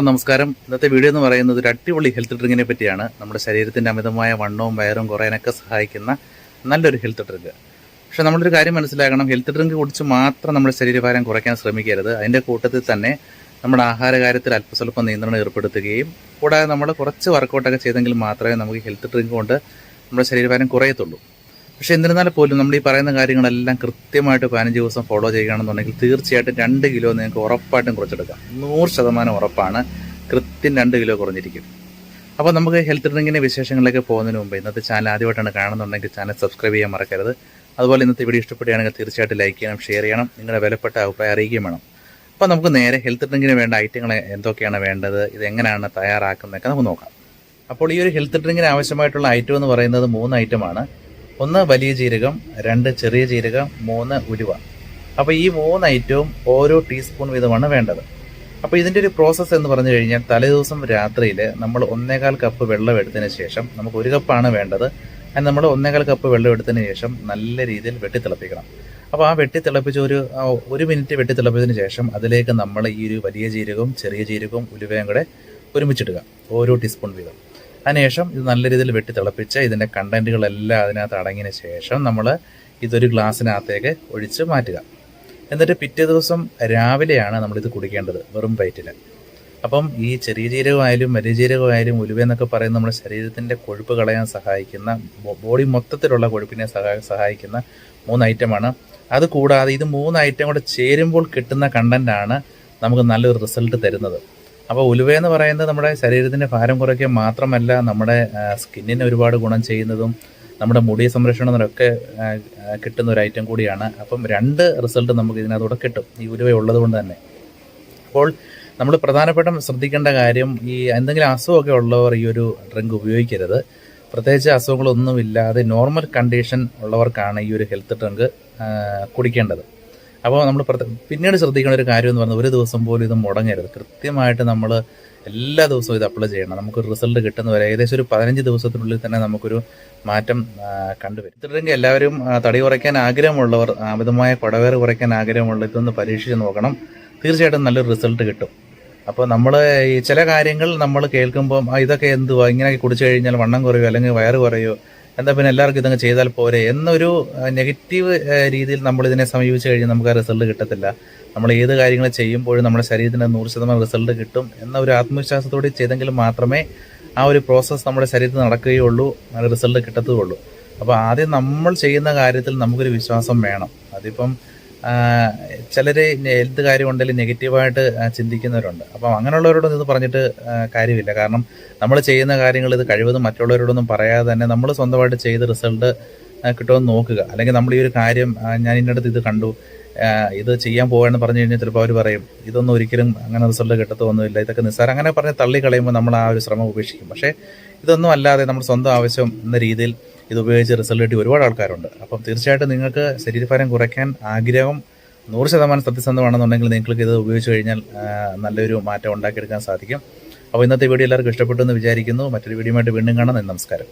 നമസ്കാരം. ഇന്നത്തെ വീഡിയോ എന്ന് പറയുന്നത് ഒരു അടിപൊളി ഹെൽത്ത് ഡ്രിങ്കിനെ പറ്റിയാണ്. നമ്മുടെ ശരീരത്തിന്റെ അമിതമായ വണ്ണവും വയറും കുറയാനൊക്കെ സഹായിക്കുന്ന നല്ലൊരു ഹെൽത്ത് ഡ്രിങ്ക് പക്ഷെ നമ്മളൊരു കാര്യം മനസ്സിലാക്കണം. ഹെൽത്ത് ഡ്രിങ്ക് കുടിച്ച് മാത്രം നമ്മുടെ ശരീരഭാരം കുറയ്ക്കാൻ ശ്രമിക്കരുത്. അതിന്റെ കൂട്ടത്തിൽ തന്നെ നമ്മുടെ ആഹാര കാര്യത്തിൽ അല്പസ്വല്പം നിയന്ത്രണം ഏർപ്പെടുത്തുകയും കൂടാതെ നമ്മൾ കുറച്ച് വർക്കൗട്ടൊക്കെ ചെയ്തെങ്കിൽ മാത്രമേ നമുക്ക് ഹെൽത്ത് ഡ്രിങ്ക് കൊണ്ട് നമ്മുടെ ശരീരഭാരം കുറയത്തുള്ളൂ. പക്ഷെ എന്നിരുന്നാൽ പോലും നമ്മൾ ഈ പറയുന്ന കാര്യങ്ങളെല്ലാം കൃത്യമായിട്ട് പതിനഞ്ച് ദിവസം ഫോളോ ചെയ്യുകയാണെന്നുണ്ടെങ്കിൽ തീർച്ചയായിട്ടും രണ്ട് കിലോ നിങ്ങൾക്ക് ഉറപ്പായിട്ടും കുറച്ചെടുക്കാം. നൂറ് ശതമാനം ഉറപ്പാണ്. കൃത്യം രണ്ട് കിലോ കുറഞ്ഞിരിക്കും. അപ്പോൾ നമുക്ക് ഹെൽത്ത് ഡ്രിങ്കിന്റെ വിശേഷങ്ങളിലേക്ക് പോകുന്നതിന് മുമ്പ് ഇന്നത്തെ ചാനൽ ആദ്യമായിട്ടാണ് കാണുന്നുണ്ടെങ്കിൽ ചാനൽ സബ്സ്ക്രൈബ് ചെയ്യാൻ മറക്കരുത്. അതുപോലെ ഇന്നത്തെ വീഡിയോ ഇഷ്ടപ്പെടുകയാണെങ്കിൽ തീർച്ചയായിട്ടും ലൈക്ക് ചെയ്യണം ഷെയർ ചെയ്യണം നിങ്ങളുടെ വിലപ്പെട്ട അഭിപ്രായം അറിയിക്കുകയും വേണം. അപ്പോൾ നമുക്ക് നേരെ ഹെൽത്ത് ഡ്രിങ്കിന് വേണ്ട ഐറ്റങ്ങൾ എന്തൊക്കെയാണ് വേണ്ടത് ഇത് എങ്ങനെയാണ് തയ്യാറാക്കുന്നതൊക്കെ നമുക്ക് നോക്കാം. അപ്പോൾ ഈ ഒരു ഹെൽത്ത് ഡ്രിങ്കിന് ആവശ്യമായിട്ടുള്ള ഐറ്റം എന്ന് പറയുന്നത് മൂന്ന് ഐറ്റമാണ് ഒന്ന് വലിയ ജീരകം രണ്ട് ചെറിയ ജീരകം മൂന്ന് ഉലുവ. അപ്പോൾ ഈ മൂന്ന് ഐറ്റവും ഓരോ ടീസ്പൂൺ വീതമാണ് വേണ്ടത്. അപ്പോൾ ഇതിന്റെ ഒരു പ്രോസസ്സ് എന്ന് പറഞ്ഞു കഴിഞ്ഞാൽ തലേദിവസം രാത്രിയിൽ നമ്മൾ ഒന്നേകാൽ കപ്പ് വെള്ളം എടുത്തതിന് ശേഷം നമുക്ക് ഒരു കപ്പാണ് വേണ്ടത്. അത് നമ്മൾ ഒന്നേകാൽ കപ്പ് വെള്ളം എടുത്തതിന് ശേഷം നല്ല രീതിയിൽ വെട്ടിത്തിളപ്പിക്കണം. അപ്പോൾ ആ വെട്ടി തിളപ്പിച്ച ഒരു ഒരു മിനിറ്റ് വെട്ടി തിളപ്പിച്ചതിന് ശേഷം അതിലേക്ക് നമ്മൾ ഈ ഒരു വലിയ ജീരകവും ചെറിയ ജീരകവും ഉലുവയും കൂടെ ഒരുമിച്ചിടുക. ഓരോ ടീസ്പൂൺ വീതം. അതിനുശേഷം ഇത് നല്ല രീതിയിൽ വെട്ടി തിളപ്പിച്ച് ഇതിന്റെ കണ്ടന്റുകളെല്ലാം അതിനകത്ത് അടങ്ങിയതിന് ശേഷം നമ്മൾ ഇതൊരു ഗ്ലാസ്സിനകത്തേക്ക് ഒഴിച്ച് മാറ്റുക. എന്നിട്ട് പിറ്റേ ദിവസം രാവിലെയാണ് നമ്മളിത് കുടിക്കേണ്ടത് വെറും വയറ്റിൽ അപ്പം ഈ ചെറിയ ജീരകമായാലും വലിയ ജീരകമായാലും ഉലുവ എന്നൊക്കെ പറയുന്നത് നമ്മുടെ ശരീരത്തിന്റെ കൊഴുപ്പ് കളയാൻ സഹായിക്കുന്ന ബോഡി മൊത്തത്തിലുള്ള കൊഴുപ്പിനെ സഹാ- സഹായിക്കുന്ന മൂന്ന് ഐറ്റമാണ്. അത് കൂടാതെ ഇത് മൂന്ന് ഐറ്റം കൂടെ ചേരുമ്പോൾ കിട്ടുന്ന കണ്ടന്റാണ് നമുക്ക് നല്ലൊരു റിസൾട്ട് തരുന്നത്. അപ്പോൾ ഉലുവ എന്ന് പറയുന്നത് നമ്മുടെ ശരീരത്തിന്റെ ഭാരം കുറയ്ക്കുക മാത്രമല്ല നമ്മുടെ സ്കിന്നിന് ഒരുപാട് ഗുണം ചെയ്യുന്നതും നമ്മുടെ മുടി സംരക്ഷണത്തിനൊക്കെ കിട്ടുന്ന ഒരു ഐറ്റം കൂടിയാണ്. അപ്പം രണ്ട് റിസൾട്ട് നമുക്ക് ഇതിനകത്തൂടെ കിട്ടും ഈ ഉലുവ ഉള്ളത് കൊണ്ട് തന്നെ. അപ്പോൾ നമ്മൾ പ്രധാനപ്പെട്ട ശ്രദ്ധിക്കേണ്ട കാര്യം ഈ എന്തെങ്കിലും അസുഖമൊക്കെ ഉള്ളവർ ഈ ഒരു ഡ്രിങ്ക് ഉപയോഗിക്കരുത്. പ്രത്യേകിച്ച് അസുഖങ്ങളൊന്നുമില്ലാതെ നോർമൽ കണ്ടീഷൻ ഉള്ളവർക്കാണ് ഈ ഒരു ഹെൽത്ത് ഡ്രിങ്ക് കുടിക്കേണ്ടത്. അപ്പോൾ നമ്മൾ പിന്നീട് ശ്രദ്ധിക്കേണ്ട ഒരു കാര്യം എന്ന് പറഞ്ഞാൽ ഒരു ദിവസം പോലും ഇത് മുടങ്ങരുത്. കൃത്യമായിട്ട് നമ്മൾ എല്ലാ ദിവസവും ഇത് അപ്ലൈ ചെയ്യണം. നമുക്ക് റിസൾട്ട് കിട്ടുന്നവരെ ഏകദേശം ഒരു പതിനഞ്ച് ദിവസത്തിനുള്ളിൽ തന്നെ നമുക്കൊരു മാറ്റം കണ്ടുവരും. ഇത്രയെങ്കിൽ എല്ലാവരും തടി കുറയ്ക്കാൻ ആഗ്രഹമുള്ളവർ അമിതമായ കുടവേർ കുറയ്ക്കാൻ ആഗ്രഹമുള്ള ഇതൊന്ന് പരീക്ഷിച്ച് നോക്കണം. തീർച്ചയായിട്ടും നല്ലൊരു റിസൾട്ട് കിട്ടും. അപ്പോൾ നമ്മൾ ഈ ചില കാര്യങ്ങൾ നമ്മൾ കേൾക്കുമ്പോൾ ഇതൊക്കെ എന്തുവാ? ഇങ്ങനെ കുടിച്ചു കഴിഞ്ഞാൽ വണ്ണം കുറയോ അല്ലെങ്കിൽ വയറ് കുറയോ എന്താ പിന്നെ എല്ലാവർക്കും ഇതങ്ങ് ചെയ്താൽ പോരെ എന്നൊരു നെഗറ്റീവ് രീതിയിൽ നമ്മൾ ഇതിനെ സമീപിച്ചു കഴിഞ്ഞാൽ നമുക്ക് ആ റിസൾട്ട് കിട്ടത്തില്ല. നമ്മൾ ഏത് കാര്യങ്ങൾ ചെയ്യുമ്പോഴും നമ്മുടെ ശരീരത്തിന് നൂറ് ശതമാനം റിസൾട്ട് കിട്ടും എന്ന ഒരു ആത്മവിശ്വാസത്തോടെ ചെയ്തെങ്കിൽ മാത്രമേ ആ ഒരു പ്രോസസ്സ് നമ്മുടെ ശരീരത്തിൽ നടക്കുകയുള്ളൂ റിസൾട്ട് കിട്ടത്തുള്ളൂ. അപ്പോൾ ആദ്യം നമ്മൾ ചെയ്യുന്ന കാര്യത്തിൽ നമുക്കൊരു വിശ്വാസം വേണം. അതിപ്പം ചിലർ എന്ത് കാര്യം ഉണ്ടെങ്കിലും നെഗറ്റീവായിട്ട് ചിന്തിക്കുന്നവരുണ്ട്. അപ്പം അങ്ങനെയുള്ളവരോടൊന്നും ഇത് പറഞ്ഞിട്ട് കാര്യമില്ല. കാരണം നമ്മൾ ചെയ്യുന്ന കാര്യങ്ങൾ ഇത് കഴിവതും മറ്റുള്ളവരോടൊന്നും പറയാതെ തന്നെ നമ്മൾ സ്വന്തമായിട്ട് ചെയ്ത റിസൾട്ട് കിട്ടുമെന്ന് നോക്കുക. അല്ലെങ്കിൽ നമ്മൾ ഈ ഒരു കാര്യം ഞാൻ ഇന്നടത്ത് ഇത് കണ്ടു ഇത് ചെയ്യാൻ പോവാന്ന് പറഞ്ഞു കഴിഞ്ഞാൽ ചിലപ്പോൾ അവർ പറയും ഇതൊന്നും ഒരിക്കലും അങ്ങനെ റിസൾട്ട് കിട്ടത്തൊന്നുമില്ല. ഇതൊക്കെ നിസ്സാരം. അങ്ങനെ പറഞ്ഞ് തള്ളി കളയുമ്പോൾ നമ്മൾ ആ ഒരു ശ്രമം ഉപേക്ഷിക്കും. പക്ഷേ ഇതൊന്നും അല്ലാതെ നമ്മൾ സ്വന്തം ആവശ്യം എന്ന രീതിയിൽ ഇത് ഉപയോഗിച്ച് റിസൾട്ട് കിട്ടി ഒരുപാട് ആൾക്കാരുണ്ട്. അപ്പം തീർച്ചയായിട്ടും നിങ്ങൾക്ക് ശരീരഭാരം കുറയ്ക്കാൻ ആഗ്രഹം നൂറ് ശതമാനം സത്യസന്ധമാണെന്നുണ്ടെങ്കിൽ നിങ്ങൾക്ക് ഇത് ഉപയോഗിച്ച് കഴിഞ്ഞാൽ നല്ലൊരു മാറ്റം ഉണ്ടാക്കിയെടുക്കാൻ സാധിക്കും. അപ്പോൾ ഇന്നത്തെ വീഡിയോ എല്ലാവർക്കും ഇഷ്ടപ്പെട്ടു എന്ന് വിചാരിക്കുന്നു. മറ്റൊരു വീഡിയോ ആയിട്ട് വീണ്ടും കാണാം. നമസ്കാരം.